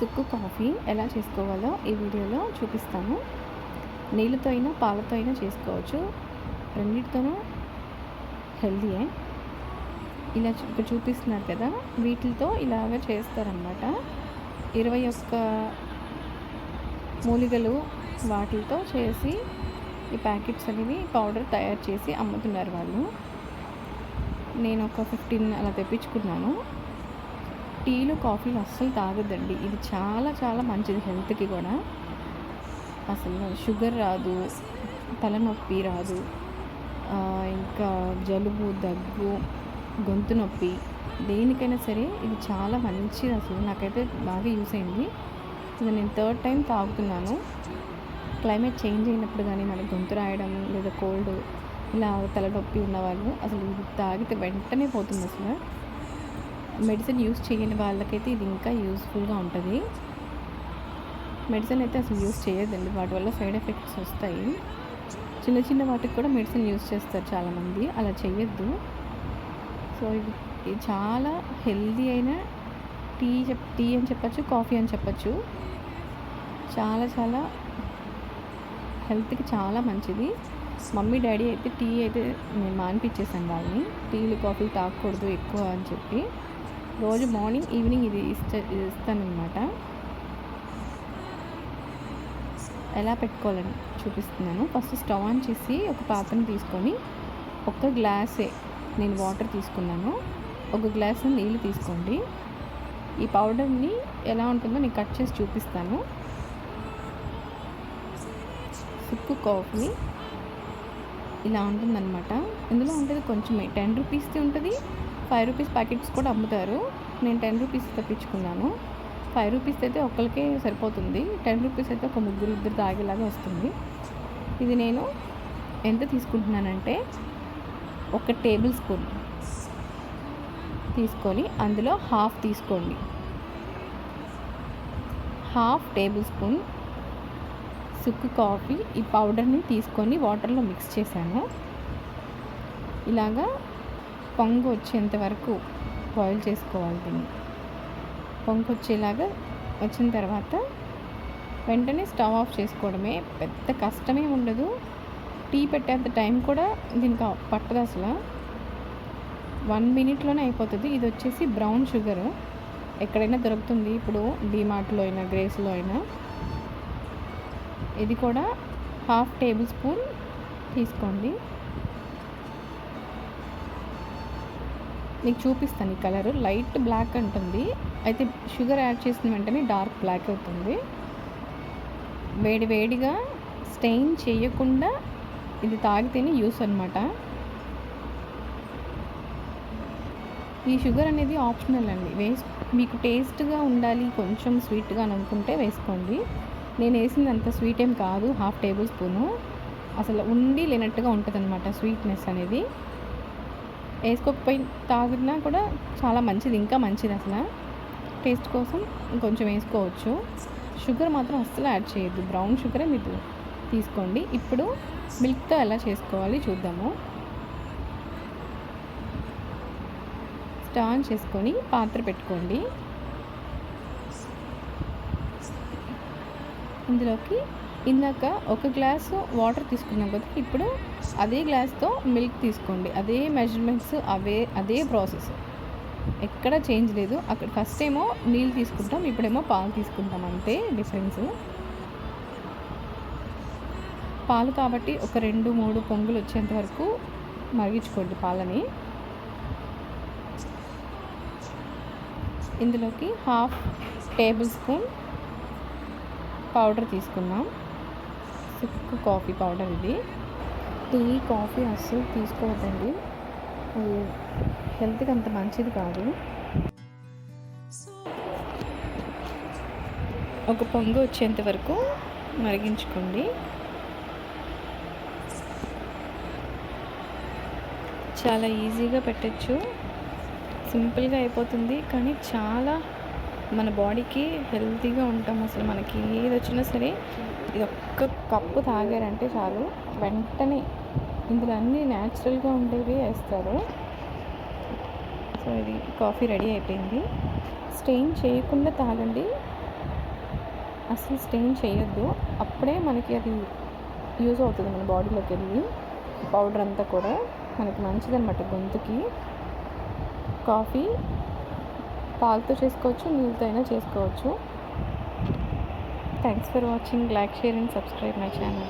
Sukku coffee ఎలా చేసుకోవాలో ఈ వీడియోలో చూపిస్తాను. నీళ్ళతో అయినా పాలతో అయినా చేసుకోవచ్చు. రెండింటితోనూ హెల్దీయే ఇలా చూ- చూపిస్తున్నారు కదా వీటితో ఇలాగ చేస్తారనమాట ఇరవై ఒక్క మూలికలు వాటితో చేసి ఈ ప్యాకెట్స్ అనేవి పౌడర్ తయారు చేసి అమ్ముతున్నారు వాళ్ళు. నేను ఒక ఫిఫ్టీన్ అలా తెప్పించుకున్నాను. టీలు కాఫీలు అస్సలు తాగొద్దండి. ఇది చాలా చాలా మంచిది హెల్త్కి కూడా. అసలు షుగర్ రాదు తలనొప్పి రాదు ఇంకా జలుబు దగ్గు గొంతు నొప్పి దేనికైనా సరే ఇది చాలా మంచిది అసలు. నాకైతే బాగా యూస్ అయింది. ఇది నేను థర్డ్ టైం తాగుతున్నాను. క్లైమేట్ చేంజ్ అయినప్పుడు కానీ మనకి గొంతు రాయడం లేదా కోల్డ్ ఇలా తలనొప్పి ఉన్నవాళ్ళు అసలు ఇది తాగితే వెంటనే పోతుంది అసలు. మెడిసిన్ యూస్ చేయని వాళ్ళకైతే ఇది ఇంకా యూస్ఫుల్గా ఉంటుంది. మెడిసిన్ అయితే అసలు యూస్ చేయదండి వాటి వల్ల సైడ్ ఎఫెక్ట్స్ వస్తాయి. చిన్న చిన్న వాటికి కూడా మెడిసిన్ యూస్ చేస్తారు చాలామంది. అలా చేయొద్దు. సో ఇది ఇది చాలా హెల్దీ అయిన టీ చెప్ టీ అని చెప్పచ్చు కాఫీ అని చెప్పచ్చు. చాలా చాలా హెల్త్కి చాలా మంచిది. మమ్మీ డాడీ అయితే టీ అయితే నేను మానిపించేసాను వాళ్ళని. టీలు కాఫీలు తాగకూడదు ఎక్కువ అని చెప్పి. రోజు మార్నింగ్ ఈవినింగ్ ఇది ఇస్తా ఇస్తానమాట ఎలా పెట్టుకోవాలని చూపిస్తున్నాను. ఫస్ట్ స్టవ్ ఆన్ చేసి ఒక పాత్రను తీసుకొని ఒక గ్లాసే నేను వాటర్ తీసుకున్నాను. ఒక గ్లాస్ నీళ్ళు తీసుకోండి. ఈ పౌడర్ని ఎలా ఉంటుందో నేను కట్ చేసి చూపిస్తాను. సుక్కు కాఫీ ఇలా ఉంటుందన్నమాట. ఇందులో ఉంటుంది కొంచెమే టెన్ రూపీస్ది ఉంటుంది. ఫైవ్ రూపీస్ ప్యాకెట్స్ కూడా అమ్ముతారు. నేను టెన్ రూపీస్ తెప్పించుకున్నాను. ఫైవ్ రూపీస్ అయితే ఒక్కరికే సరిపోతుంది. టెన్ రూపీస్ అయితే ఒక ముగ్గురు ఇద్దరు తాగేలాగా వస్తుంది. ఇది నేను ఎంత తీసుకుంటున్నానంటే ఒక టేబుల్ స్పూన్ తీసుకొని అందులో హాఫ్ తీసుకోండి. హాఫ్ టేబుల్ స్పూన్ సుక్కు కాఫీ ఈ పౌడర్ని తీసుకొని వాటర్లో మిక్స్ చేశాను. ఇలాగా పొంగు వచ్చేంత వరకు బాయిల్ చేసుకోవాలి దీన్ని. పొంగు వచ్చేలాగా వచ్చిన తర్వాత వెంటనే స్టవ్ ఆఫ్ చేసుకోవడమే. పెద్ద కష్టమే ఉండదు. టీ పెట్టేంత టైం కూడా దీనికి పట్టదు అసలు. వన్ మినిట్లోనే అయిపోతుంది. ఇది వచ్చేసి బ్రౌన్ షుగర్. ఎక్కడైనా దొరుకుతుంది. ఇప్పుడు డీమార్ట్లో అయినా గ్రేస్లో అయినా. ఇది కూడా హాఫ్ టేబుల్ స్పూన్ తీసుకోండి. నీకు చూపిస్తాను ఈ కలరు. లైట్ బ్లాక్ ఉంటుంది అయితే షుగర్ యాడ్ చేసిన వెంటనే డార్క్ బ్లాక్ అవుతుంది. వేడి వేడిగా స్టెయిన్ చేయకుండా ఇది తాగితేనే యూస్ అనమాట ఈ షుగర్ అనేది ఆప్షనల్ అండి. వేస్ మీకు టేస్ట్గా ఉండాలి కొంచెం స్వీట్గా అని అనుకుంటే వేసుకోండి. నేను వేసింది అంత స్వీట్ ఏం కాదు హాఫ్ టేబుల్ స్పూను. అసలు ఉండి లేనట్టుగా ఉంటుంది అనమాట స్వీట్నెస్ అనేది. వేసుకోకపోయి తాగినా కూడా చాలా మంచిది ఇంకా మంచిది అసలు. టేస్ట్ కోసం కొంచెం వేసుకోవచ్చు. షుగర్ మాత్రం అస్సలు యాడ్ చేయొద్దు. బ్రౌన్ షుగరే మీరు తీసుకోండి. ఇప్పుడు మిల్క్తో ఎలా చేసుకోవాలి చూద్దాము. స్టాన్ చేసుకొని పాత్ర పెట్టుకోండి. ఇందులోకి ఇందాక ఒక గ్లాసు వాటర్ తీసుకున్నాం కదా ఇప్పుడు అదే గ్లాస్తో మిల్క్ తీసుకోండి. అదే మెజర్మెంట్స్ అవే అదే ప్రాసెస్. ఎక్కడ చేంజ్ లేదు. అక్కడ ఫస్ట్ ఏమో నీళ్ళు తీసుకుంటాం ఇప్పుడేమో పాలు తీసుకుంటాం అంతే డిఫరెన్స్. పాలు కాబట్టి ఒక రెండు మూడు పొంగులు వచ్చేంత వరకు మరిగించుకోండి పాలని. ఇందులోకి హాఫ్ టేబుల్ స్పూన్ పౌడర్ తీసుకున్నాం సిక్ కాఫీ పౌడర్ ఇది. టీ కాఫీ అస్సలు తీసుకోవద్దండి. హెల్త్కి అంత మంచిది కాదు. ఒక పొంగు వచ్చేంత వరకు మరిగించుకోండి. చాలా ఈజీగా పెట్టచ్చు. సింపుల్గా అయిపోతుంది కానీ చాలా మన బాడీకి హెల్తీగా ఉంటాం అసలు మనకి ఏది వచ్చినా సరే ఇది ఒక్క కప్పు తాగారంటే చాలు. వెంటనే ఇందులో అన్నీ న్యాచురల్గా ఉండేవి వేస్తారు. సో ఇది కాఫీ రెడీ అయిపోయింది. స్టెయిన్ చేయకుండా తాగండి. అసలు స్టెయిన్ చేయొద్దు. అప్పుడే మనకి అది యూజ్ అవుతుంది మన బాడీలోకి వెళ్ళి. పౌడర్ అంతా కూడా మనకి మంచిదన్నమాట గొంతుకి. కాఫీ పాలతో చేసుకోవచ్చు నీళ్ళతో అయినా చేసుకోవచ్చు. Thanks for watching like share and subscribe my channel